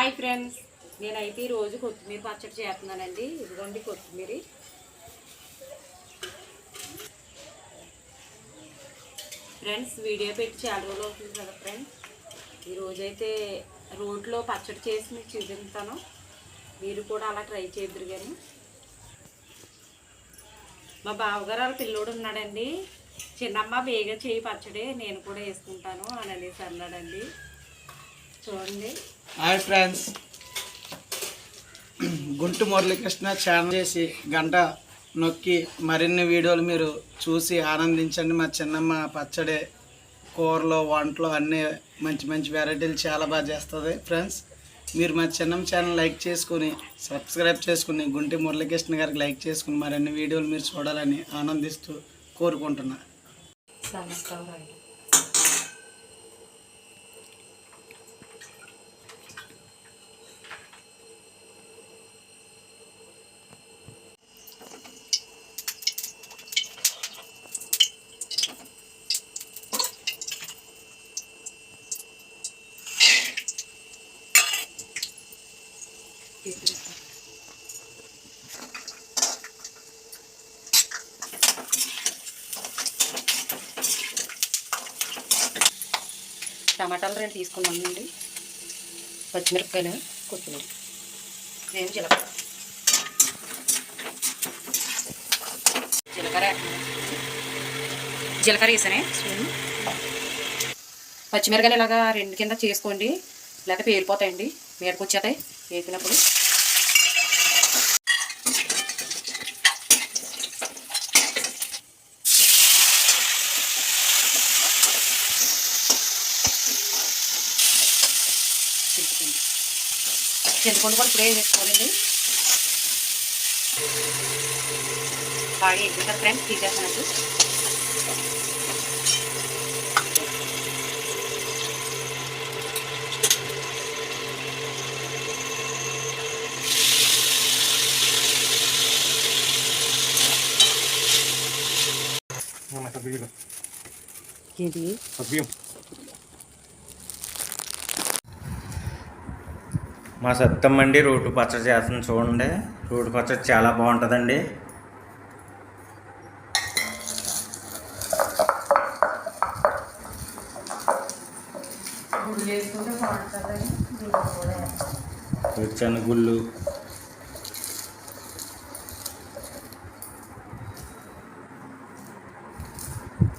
Hi friends. నేనైతే ఈరోజు కొత్తిమీర పచ్చడి చేస్తున్నానండి. ఇదిగోండి కొత్తిమీర. ఫ్రెండ్స్ వీడియో పెట్టి చాలా రోజులు అవుతుంది కదా ఫ్రెండ్స్. ఈరోజైతే రోడ్లో పచ్చడి చేసి మీకు చూపిస్తాను. మీరు కూడా అలా ట్రై చేద్దరు కానీ. మా బావగారు వాళ్ళ పిల్లోడు ఉన్నాడండి. చిన్నమ్మ వేగ చేయి పచ్చడి నేను కూడా వేసుకుంటాను అని అనేసి అన్నాడండి. చూడండి. Hi friends. Guntu Muralikrishna channel చేసి గంట నొక్కి మరిన్ని వీడియోలు మీరు చూసి ఆనందించండి. మా చిన్నమ్మ పచ్చడి కూరలు వంటలు అన్నీ మంచి మంచి వెరైటీలు చాలా బాగా చేస్తుంది. ఫ్రెండ్స్ మీరు మా చిన్నమ్మ ఛానల్ లైక్ చేసుకుని సబ్స్క్రైబ్ చేసుకుని గుంటి మురళీకృష్ణ గారికి లైక్ చేసుకుని మరిన్ని వీడియోలు మీరు చూడాలని ఆనందిస్తూ కోరుకుంటున్నాను టమాటాలు రెండు తీసుకున్నామండి పచ్చిమిరపకాయలు కొత్తిమీర. నేను జీలకర్ర? జీలకర్ర జీలకర్ర వేసానే? పచ్చిమిరకాయలు ఇలాగా రెండు కింద చేసుకోండి. లేకపోతే పేలిపోతాయండి. మీదకి వచ్చేతాయి. వేసినప్పుడు చింతపండు చింతపండు కూడా ఇప్పుడే వేసుకోవాలండి. బాగా ఎక్కువ ఫ్రెండ్స్ తీసేస్తానండి. ఇది మా సత్తమ్మండి రోడ్డు పచ్చడి చేస్తుంది చూడండి. రోడ్డు పచ్చడి చాలా బాగుంటుందండి. గుళ్ళు.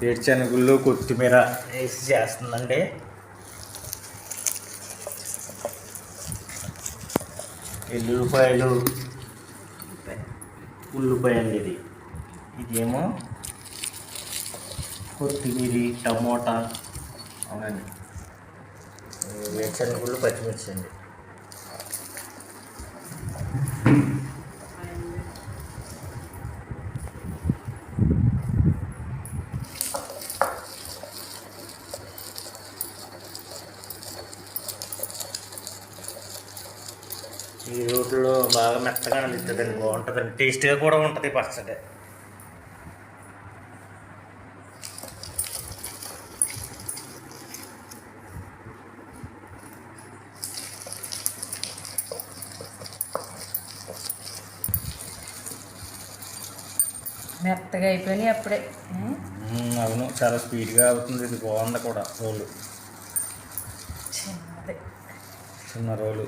వేరుశెనగ కొత్తిమీర వేసి చేస్తుందండి. ఎల్లుల్లిపాయలు. ఉల్లిపాయ అండి ఇది. ఇదేమో కొత్తిమీర టమోటా. అవునండి. వేరుశెనగ పచ్చిమిర్చి అండి. ఈ రోడ్లో బాగా మెత్తగా అనిపిస్తుందండి బాగుంటుందండి. టేస్ట్గా కూడా ఉంటుంది పచ్చడి. మెత్తగా అయిపోయినాయి అప్పుడే. అవును చాలా స్పీడ్గా అవుతుంది ఇది బాగుంది కూడా రోలు. చిన్నది. చిన్న రోలు.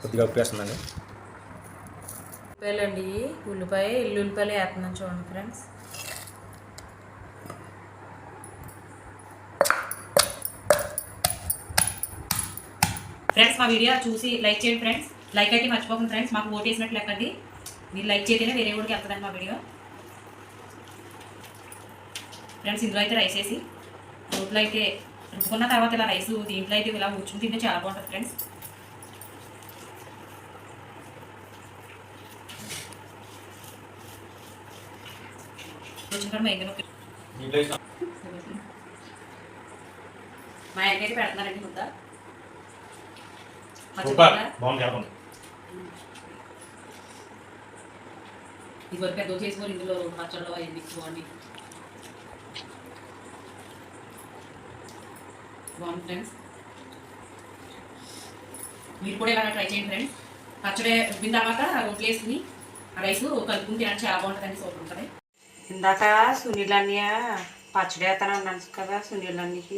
కొద్దిగా ఉప్పేస్తుందండి ఉల్లిపాయలండి. ఉల్లిపాయ ఎల్లుల్లిపాయలు వేస్తున్నాను చూడండి ఫ్రెండ్స్. ఫ్రెండ్స్ మా వీడియో చూసి లైక్ చేయండి ఫ్రెండ్స్. లైక్ అయితే మర్చిపోకండి ఫ్రెండ్స్. మాకు ఓట్ వేసినట్లు లెక్కండి. మీరు లైక్ చేస్తేనే వేరే ఊరికి వెళ్తుందండి మా వీడియో. ఫ్రెండ్స్ ఇందులో అయితే రైస్ వేసి రోట్లో అయితే రుబ్బుకున్న తర్వాత ఇలా రైస్ దీంట్లో అయితే ఇలా కూర్చుని తింటే చాలా బాగుంటుంది ఫ్రెండ్స్ మా ఆయనకైతే పెడుతున్నారండి ముద్ద. ఇది వరకు పెద్ద చేసుకోరు ఇందులో పచ్చళ్ళు అయ్యింది బాగుంది ఫ్రెండ్స్ మీరు కూడా ఇలా ట్రై చేయండి ఫ్రెండ్స్ పచ్చడి ఉబ్బిన తర్వాత రోట్లు ఆ రైస్ కలుపుకుని తినడానికి చాలా బాగుంటుందండి సూపర్ ఉంటుంది. ఇందాక సునీల్ అన్నయ్య పచ్చడి వేస్తాను అన్నాను కదా సునీల్ అన్నయ్యకి.